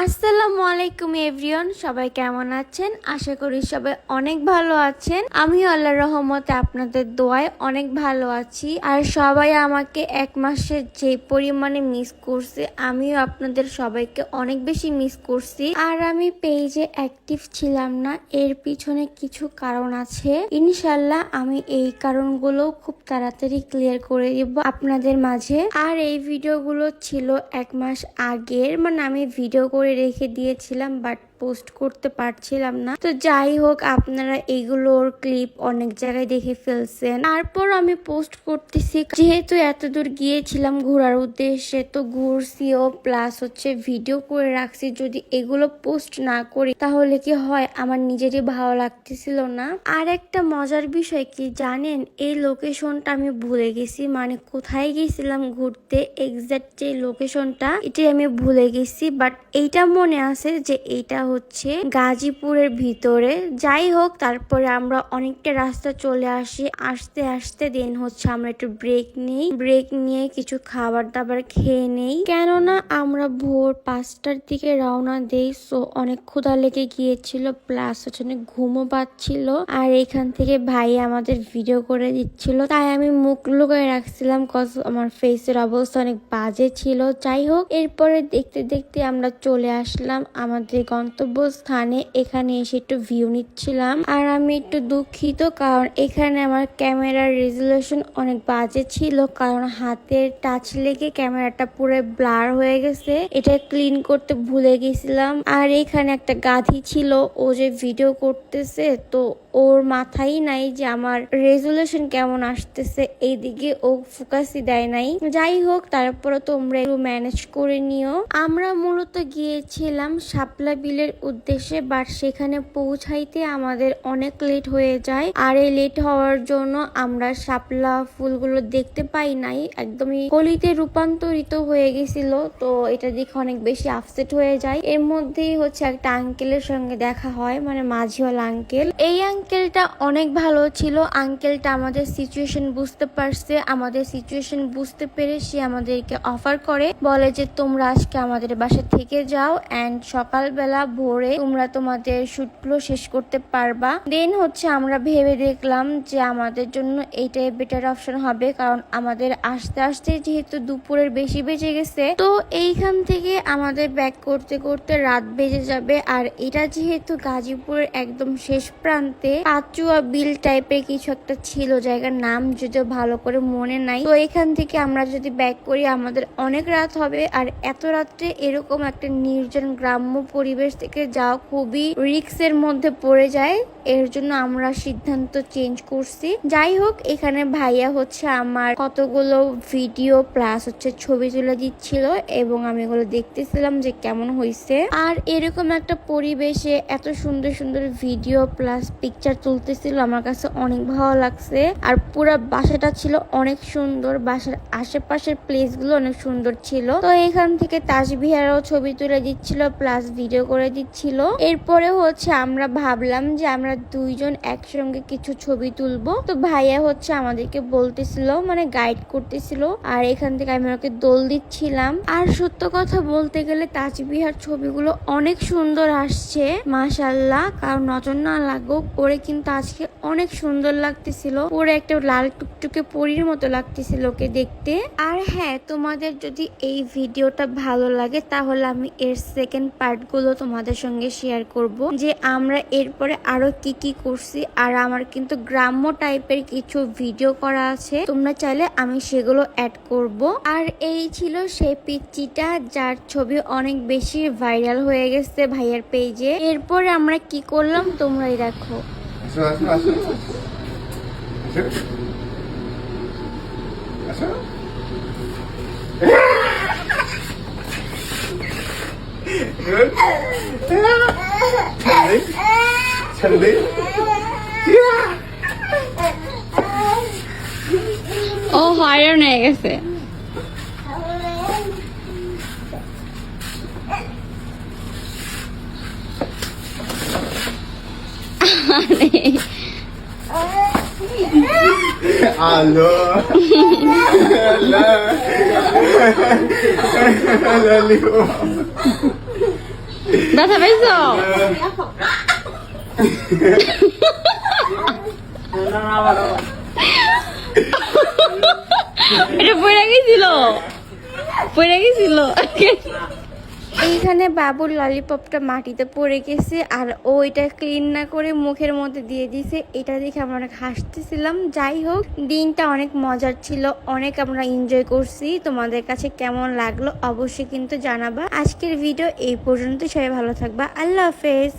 আসসালামু আলাইকুম এভরিওন সবাই কেমন আছেন? আশা করি সবাই অনেক ভালো আছেন। আমি আল্লাহ রহমতে আপনাদের দোয়ায় অনেক ভালো আছি। আর সবাই আমাকে এক মাসের যে পরিমাণে মিস করছে, আমিও আপনাদের সবাইকে অনেক বেশি মিস করছি। আর আমি পেজে অ্যাক্টিভ ছিলাম না, এর পিছনে কিছু কারণ আছে। ইনশাল্লাহ আমি এই কারণগুলো খুব তাড়াতাড়ি ক্লিয়ার করে দিব আপনাদের মাঝে। আর এই ভিডিওগুলো ছিল এক মাস আগের মানে আমি ভিডিও করে রেখে দিয়েছিলাম বাট পোস্ট করতে পারছিলাম না। তো যাই হোক, আপনারা এগুলোর ক্লিপ অনেক জায়গায় দেখে ফেলছেন। তারপর আমি পোস্ট করতেছি, যেহেতু এত দূর গিয়েছিলাম ঘোরার উদ্দেশ্যে, তো ঘুরছিও প্লাস হচ্ছে ভিডিও করে রাখছি। যদি এগুলো পোস্ট না করি, তাহলে কি হয়? আমার নিজেরই ভালো লাগতেছিল না। আর একটা মজার বিষয় কি জানেন? এই লোকেশনটা আমি ভুলে গেছি। মানে কোথায় গেছিলাম ঘুরতে? এক্সাক্ট যে লোকেশনটা এটাই আমি ভুলে গেছি। বাট এইটা মনে আছে যে এইটা হচ্ছে গাজীপুরের ভিতরে। যাই হোক, তারপরে আমরা অনেকটা রাস্তা চলে আসি। আসতে আসতে দেন হচ্ছে আমরা একটু ব্রেক নিই। ব্রেক নিয়ে কিছু খাবার দাবার খেয়ে নেই। কেননা আমরা ভোর পাঁচটার দিকে রওনা দেই সো অনেক ক্ষুধা লেগে গিয়েছিল প্লাস হচ্ছে অনেক ঘুমও পাচ্ছিল। আর এখান থেকে ভাই আমাদের ভিডিও করে দিচ্ছিল। তাই আমি মুখ লুকায় রাখছিলাম কজ আমার ফেসের অবস্থা অনেক বাজে ছিল। যাই হোক, এরপরে দেখতে দেখতে আমরা চলে আসলাম আমাদের গন্তব্যস্থানে। এখানে এসে একটু ভিউ নিচ্ছিলাম। আর আমি একটু দুঃখিত কারণ এখানে আমার ক্যামেরার রেজুলেশন অনেক বাজে ছিল। কারণ হাতের টাচ লেগে ক্যামেরাটা পুরো ব্লার হয়ে গেছে। এটা ক্লিন করতে ভুলে গেছিলাম। আর এখানে একটা গাধি ছিল, ও যে ভিডিও করতেছে, তো ওর মাথায় নাই যে আমার রেজুলেশন কেমন আসতেছে। এইদিকে ও ফোকাসই দেয় নাই। যাই হোক, তারপরে তোমরা একটু ম্যানেজ করে নিও। আমরা মূলত গিয়েছিলাম শাপলা বিলের উদ্দেশ্যে বাট সেখানে পৌঁছাইতে আমাদের অনেক লেট হয়ে যায়। আর এই লেট হওয়ার জন্য আমরা শাপলা ফুলগুলো দেখতে পাই নাই। একদমই কলিতে রূপান্তরিত হয়ে গেছিল, তো এটা দেখে অনেক বেশি আপসেট হয়ে যায়। এর মধ্যেই হচ্ছে একটা আঙ্কেলের সঙ্গে দেখা হয় মানে মাঝিওয়ালা আঙ্কেল এই আঙ্কেলটা অনেক ভালো ছিল। আঙ্কেলটা আমাদের সিচুয়েশন বুঝতে পারছে। আমাদের সিচুয়েশন বুঝতে পেরে সে আমাদেরকে অফার করে। বলে যে, তোমরা আজকে আমাদের বাসা থেকে যাও। অ্যান্ড সকালবেলা ভোরে তোমরা তোমাদের শুটগুলো শেষ করতে পারবা। দেন হচ্ছে আমরা ভেবে দেখলাম যে আমাদের জন্য এইটাই বেটার অপশন হবে, কারণ আমাদের আস্তে আস্তে যেহেতু দুপুরের বেশি বেজে গেছে, তো এইখান থেকে আমাদের ব্যাক করতে করতে রাত বেজে যাবে। আর এটা যেহেতু গাজীপুরের একদম শেষ প্রান্তে, পাচুয়া বিল টাইপের কিছু একটা ছিল, জায়গার নাম যদিও ভালো করে মনে নাই। তো এখান থেকে আমরা যদি ব্যাক করি, আমাদের অনেক রাত হবে। আর এত রাত্রে এরকম একটা নির্জন গ্রাম্য পরিবেশ থেকে যাওয়া খুবই রিক্সের মধ্যে পড়ে যায়। এর জন্য আমরা সিদ্ধান্ত চেঞ্জ করছি। যাই হোক, এখানে ভাইয়া হচ্ছে আমার কতগুলো ভিডিও প্লাস হচ্ছে ছবি তুলে দিচ্ছিল এবং আমি এগুলো দেখতেছিলাম যে কেমন হয়েছে আর এরকম একটা পরিবেশে এত সুন্দর সুন্দর ভিডিও প্লাস পিকচার তুলতেছিল আমার কাছে অনেক ভালো লাগছে। আর পুরো বাসাটা ছিল অনেক সুন্দর। বাসার আশেপাশের প্লেসগুলো অনেক সুন্দর ছিল। তো এখান থেকে তাজবিহারও ছবি তুলে দিচ্ছিল প্লাস ভিডিও করে দিচ্ছিল। এরপরে হচ্ছে আমরা ভাবলাম যে আমরা দুইজন একসঙ্গে কিছু ছবি তুলবো। তো ভাইয়া হচ্ছে আমাদেরকে বলতেছিল মানে গাইড করতেছিল, আর এখান থেকে আমি ওকে দোল দিচ্ছিলাম। আর সত্য কথা বলতে গেলে তাজবিহার ছবিগুলো অনেক সুন্দর আসছে মাশাল্লাহ কারণ নজর না লাগুক ওরে কিন্তু আজকে অনেক সুন্দর লাগতেছিল। ওরে একটা লাল টুকটুকে পরীর মতো লাগতেছিল ওকে দেখতে। আর হ্যাঁ তোমাদের যদি এই ভিডিওটা ভালো লাগে, তাহলে আমি এর সেকেন্ড পার্টগুলো তোমাদের সঙ্গে শেয়ার করব। যে আমরা এরপরে আরও কি কি করছি, আর আমার কিন্তু গ্রাম্য টাইপের কিছু ভিডিও করা আছে। তোমরা চাইলে আমি সেগুলো অ্যাড করব। আর এই ছিল সেই পিচ্চিটা, যার ছবি অনেক বেশি ভাইরাল হয়ে গেছে ভাইয়ার পেজে এরপরে আমরা কি করলাম, তোমরাই দেখো। আসো আসো আসো আসো আসো ছেলে ও হয়রান হয়ে গেছে। আলো আলো আলো। ব্যথা পাইছো এটা পড়ে গেছিল পড়ে গেছিল এইখানে বাবুর ললিপপটা মাটিতে পড়ে গেছে আর ও এটা ক্লিন না করে মুখের মধ্যে দিয়ে দিছে। এটা দেখে আমরা অনেক হাসতেছিলাম। যাই হোক, দিনটা অনেক মজার ছিল, অনেক আমরা এনজয় করছি। তোমাদের কাছে কেমন লাগল অবশ্যই কিন্তু জানাবা। আজকের ভিডিও এই পর্যন্ত সবাই ভালো থাকবা। আল্লাহ হাফেজ।